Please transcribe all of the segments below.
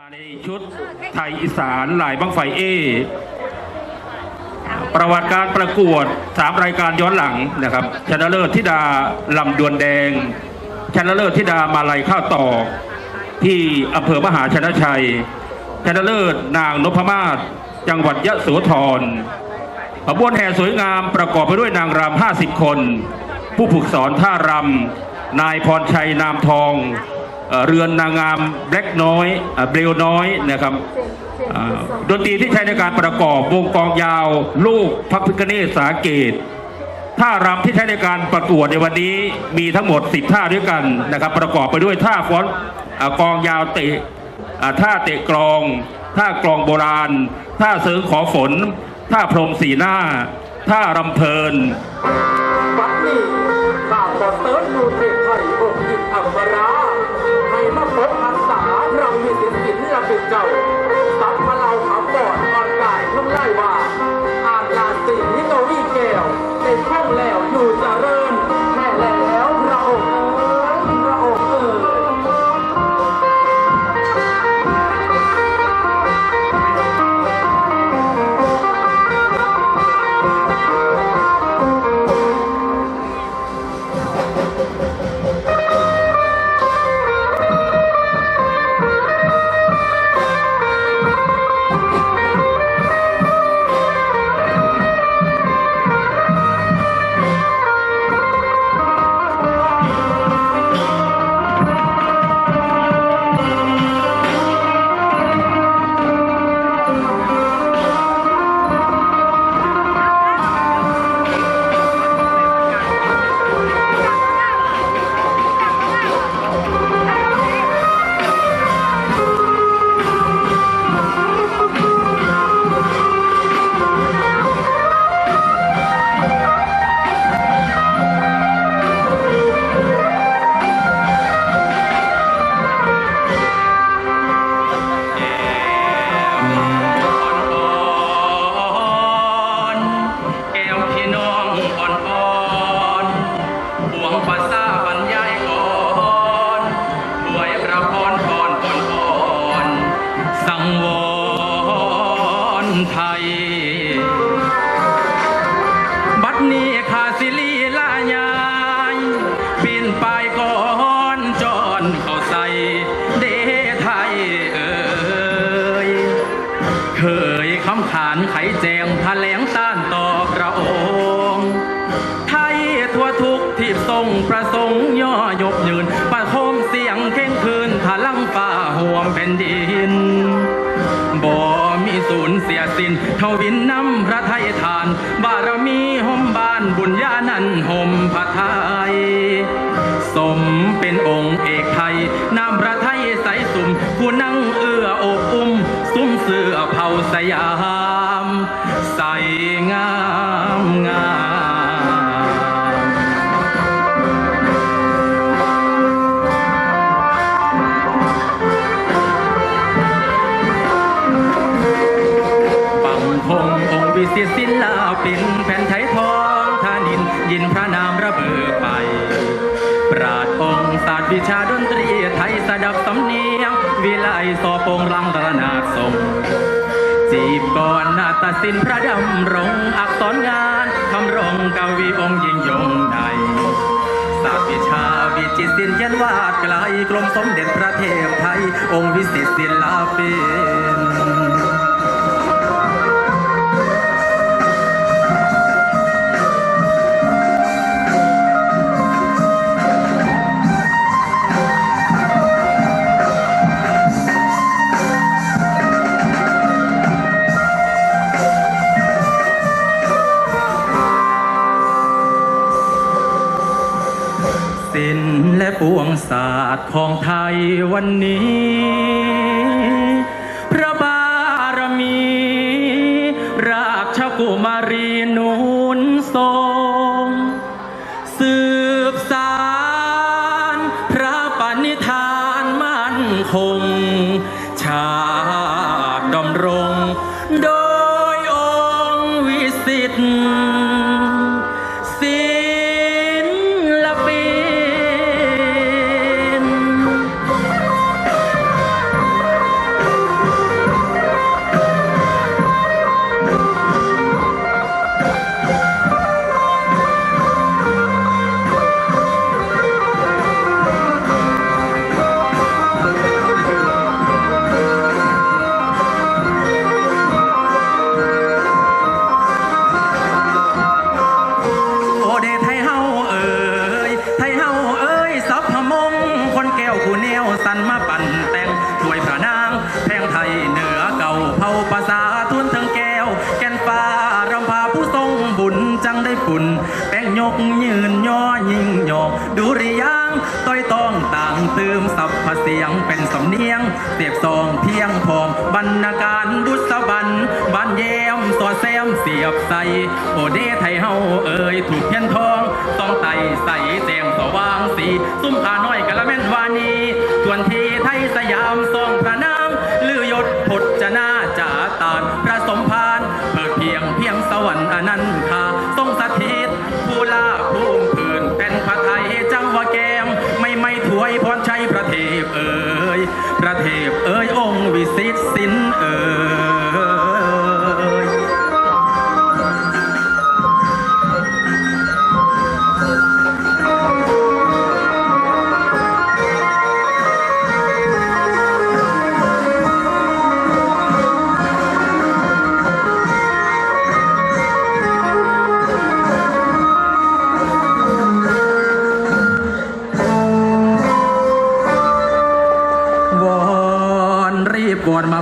มาในชุดไทยอีสานหลายบังไฟเอ ประวัติการประกวด3รายการย้อนหลังนะครับ ชนะเลิศธิดาลำดวนแดง ชนะเลิศธิดามาลัยข้าวตอกที่อำเภอมหาชนะชัย ชนะเลิศนางนพมาศจังหวัดยะโสธรขบวนแห่สวยงามประกอบไปด้วยนางรำ50 คน ผู้ฝึกสอนท่ารำนายพรชัยนามทอง เรือนนางงามแบล็กน้อยเบลน้อยนะครับดนตรีที่ใช้ในการประกอบวงกองยาว ลูกพระพิคเนศสาเกตท่ารำที่ใช้ในการประกวดในวันนี้มีทั้งหมด 10 ท่าด้วยกันนะครับ ประกอบไปด้วยท่าฟ้อนกองยาวเตะท่าเตะกลองท่ากลองโบราณ ท่าเสริงขอฝน ท่าพรมสีหน้า ท่ารำเพลินวัดนี้ข้าขอเติร์ดดูเทพไทยองค์หญิงอัมรา น วินนำพระไทยทาน บารมีห่มบานบุญญานันห่มพระไทย สมเป็นองค์เอกไทยนำพระไทยใสสุมผู้นั่งเอื้อโอบอุ้ม ซุ้มเสื้อเผาสยาม ใสงาม องค์วิสิตศิลาปินแผ่นไทยทองธานิน ยินพระนามระเบิดไป ปราดองค์ศาสตร์วิชาดนตรีไทยสดับสำเนียง วิไลสอปงรังระนาดทรงจีบก่อนนาตสินพระดำรงอักษรงานคำรงกวีองค์ยิ่งยงใดศาสตร์วิชาวิจิตรศิลป์ยันวาดไกลกรมสมเด็จพระเทพไทย องค์วิสิตศิลาปิน ป์และปวงศาสตร์ของไทยวันนี้ โอเดไทยเฮาเอ่ยถูกเพียนทองต้องไต่ใส่แจงสว่างสี ซุ้มขาน้อยกะละแม่นวานีส่วนที่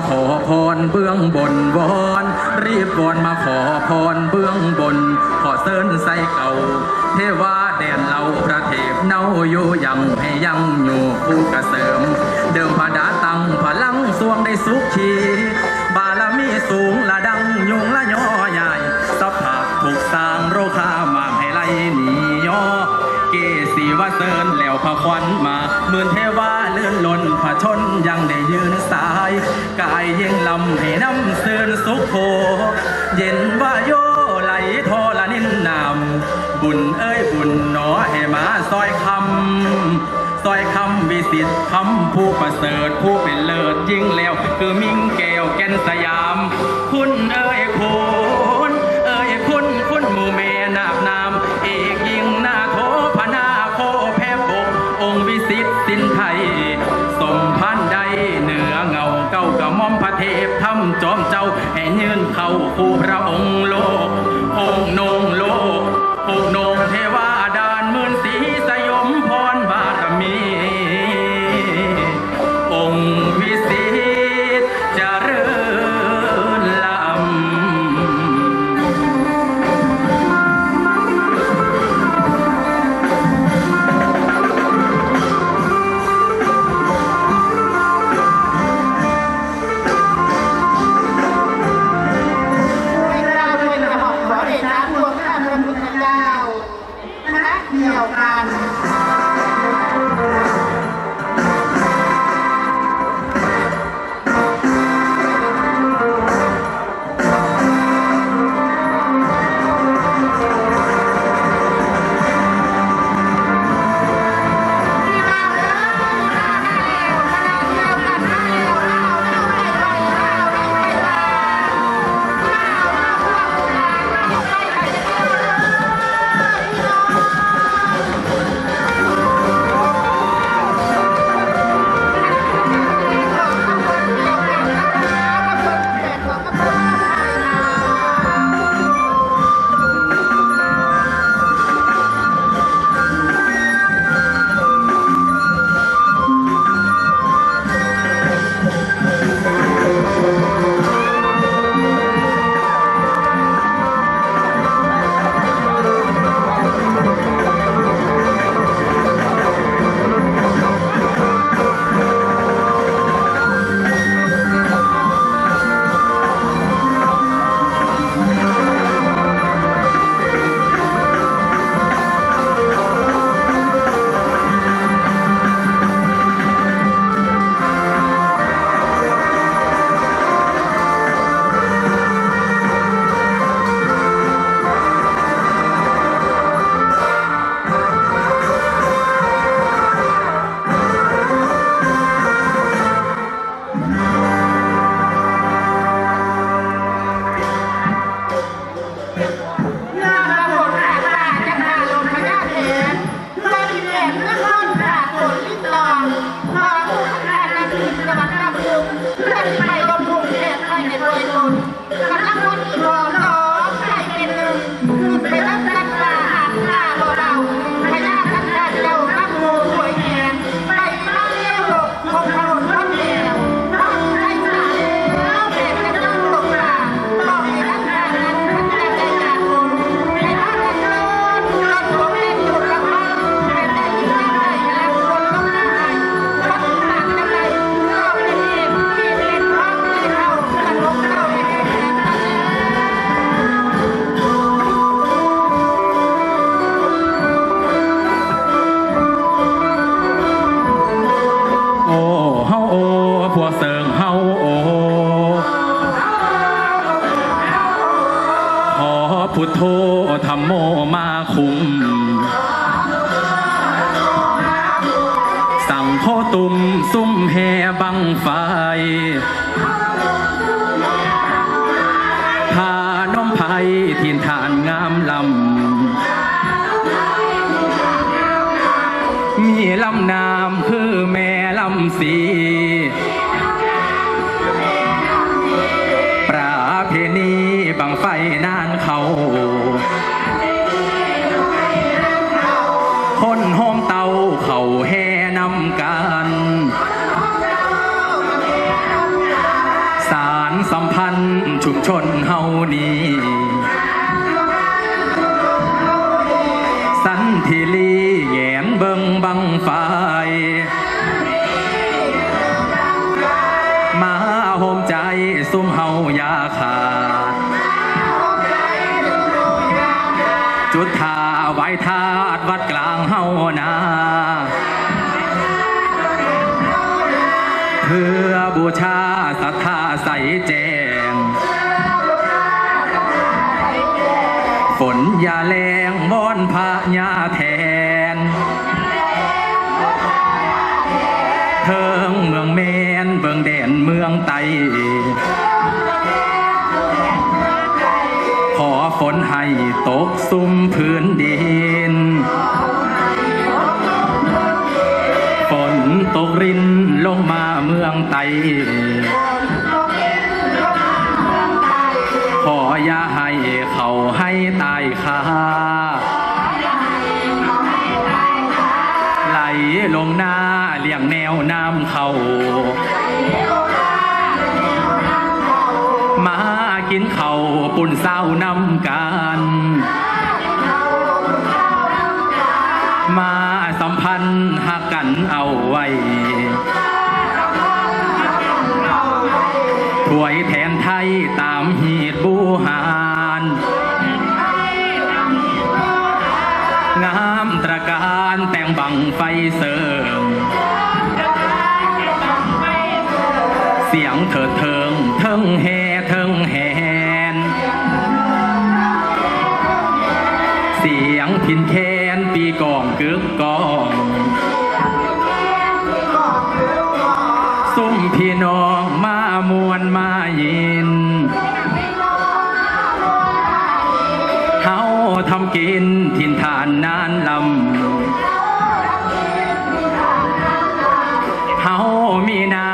ขอพรเบื้องบนวอนรีบวอนมาขอพรเบื้องบน ขอเซินใส่เก่า เทวาแดนเราพระเทพเนาอยู่ยังให้ยังอยู่ผู้กระเสริม เดิมพระดาตั้งพลังสวงได้สุขีบารมีสูงละดังยุงละย่อใหญ่สภาพถูกสร้างโรคามาให้ไล่หนีย่อเกสีว่าเซินแล้วพระควันมาเหมื่นเทวาเลื่อนลนพระชนยังได้ยืนสา กายยิ่งลำให้น้ำเสื่นสุขโคเย็นว่าโยไหลทอละนินนามบุญเอ้ยบุญหนอให้มาซอยคำซอยคำวิสิทธิ์คำผู้ประเสริฐผู้เป็นเลิศยิ่งแล้ว คือมิ่งแก้วแก่นสยาม คุณเอ้ยคุณ มซุ่มแฮบังไฟพาน้อมไผ่ทินฐานงามลำ มีลำนามคือแม่ลำสีประเพณีบังไฟนานเขา ชนเฮานี้สันทิลีแงนเบิงบังฟ้า ตกซุ่มพื้นดิน ฝนตกรินลงมาเมืองไต ขออย่าให้เขาให้ตายคาไหลลงหน้าเลี่ยงแนวน้ำเขามากินเขาปุ่นเศร้านำกันมา พันธ์หักกันเอาไว้ถวยแทนไทยตามหีดบูหารงามตระการแต่งบังไฟเสริม เสียงเถิดเทิงเทิงแฮ นมายิน เฮาทำกินทินทานนานลำ เฮามีน้ำ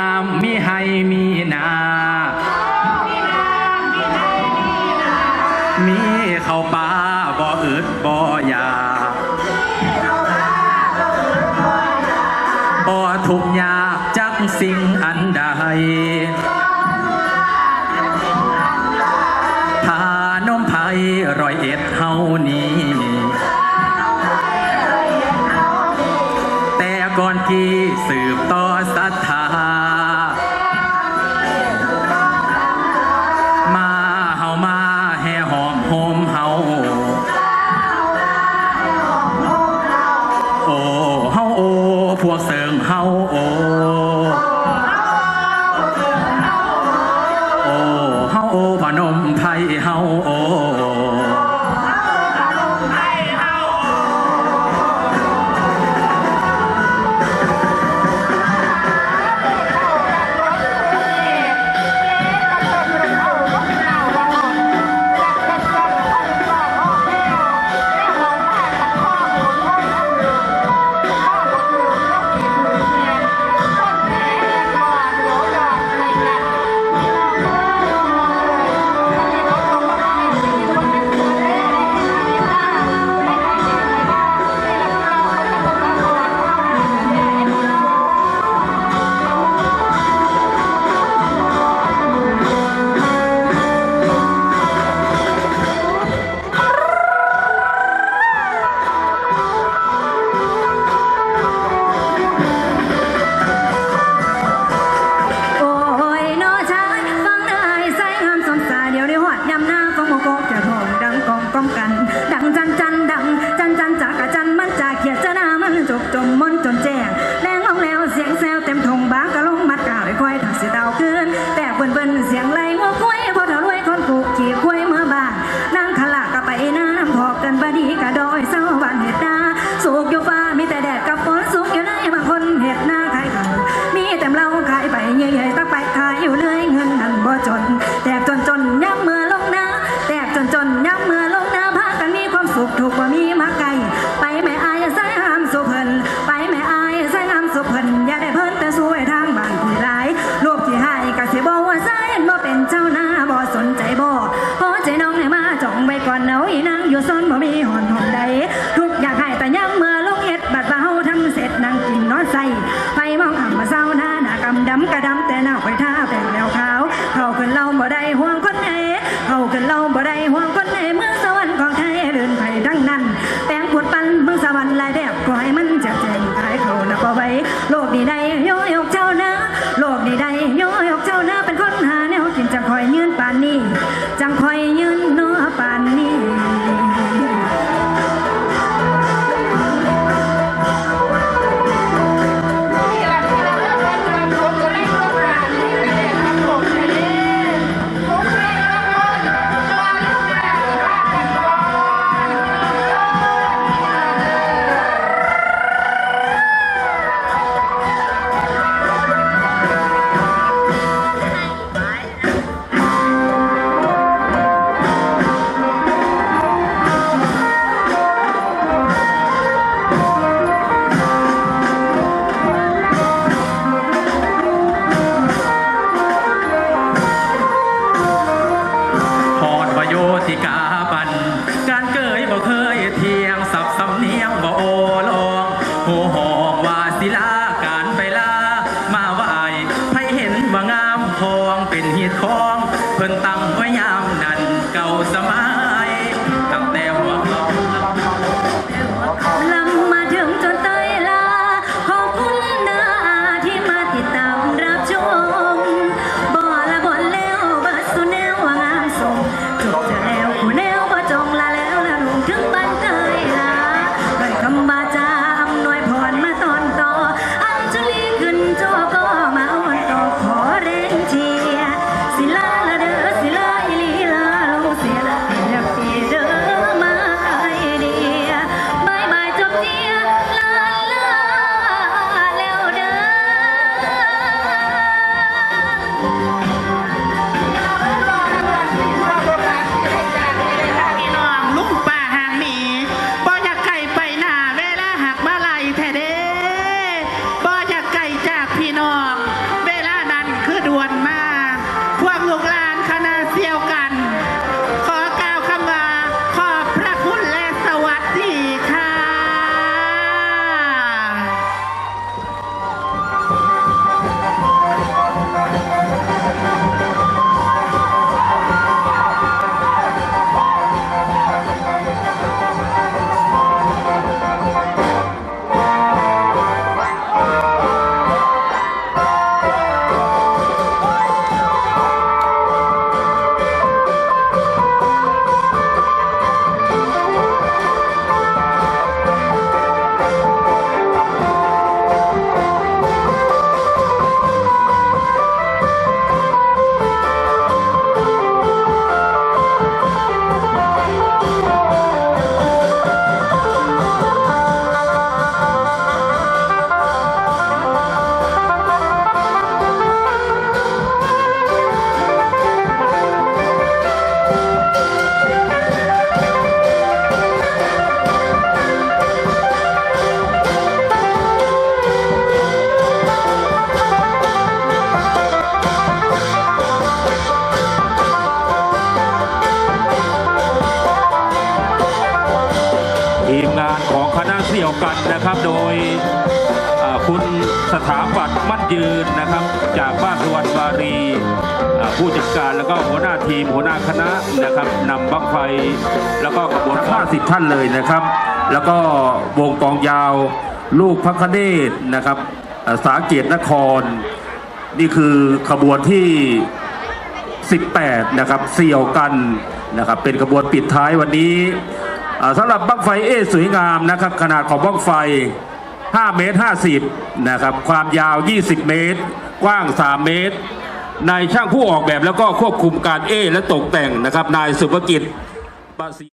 มั่นยืนนะครับ จากบ้านสุวรรณวารีผู้จัดการแล้วก็หัวหน้าทีมหัวหน้าคณะนะครับนำบังไฟ แล้วก็ขบวนกาสิบท่านเลยนะครับ แล้วก็วงกองยาว ลูกพระคเนศนะครับ สาเกตนคร นี่คือขบวนที่ 18 นะครับเสี่ยวกันนะครับเป็นขบวนปิดท้ายวันนี้สำหรับบั้งไฟเอสวยงามนะครับ ขนาดของบั้งไฟ 5 เมตร 50 นะครับ ความยาว 20 เมตร กว้าง 3 เมตร นายช่างผู้ออกแบบแล้วก็ควบคุมการเอและตกแต่งนะครับ นายสุภกิจปาสี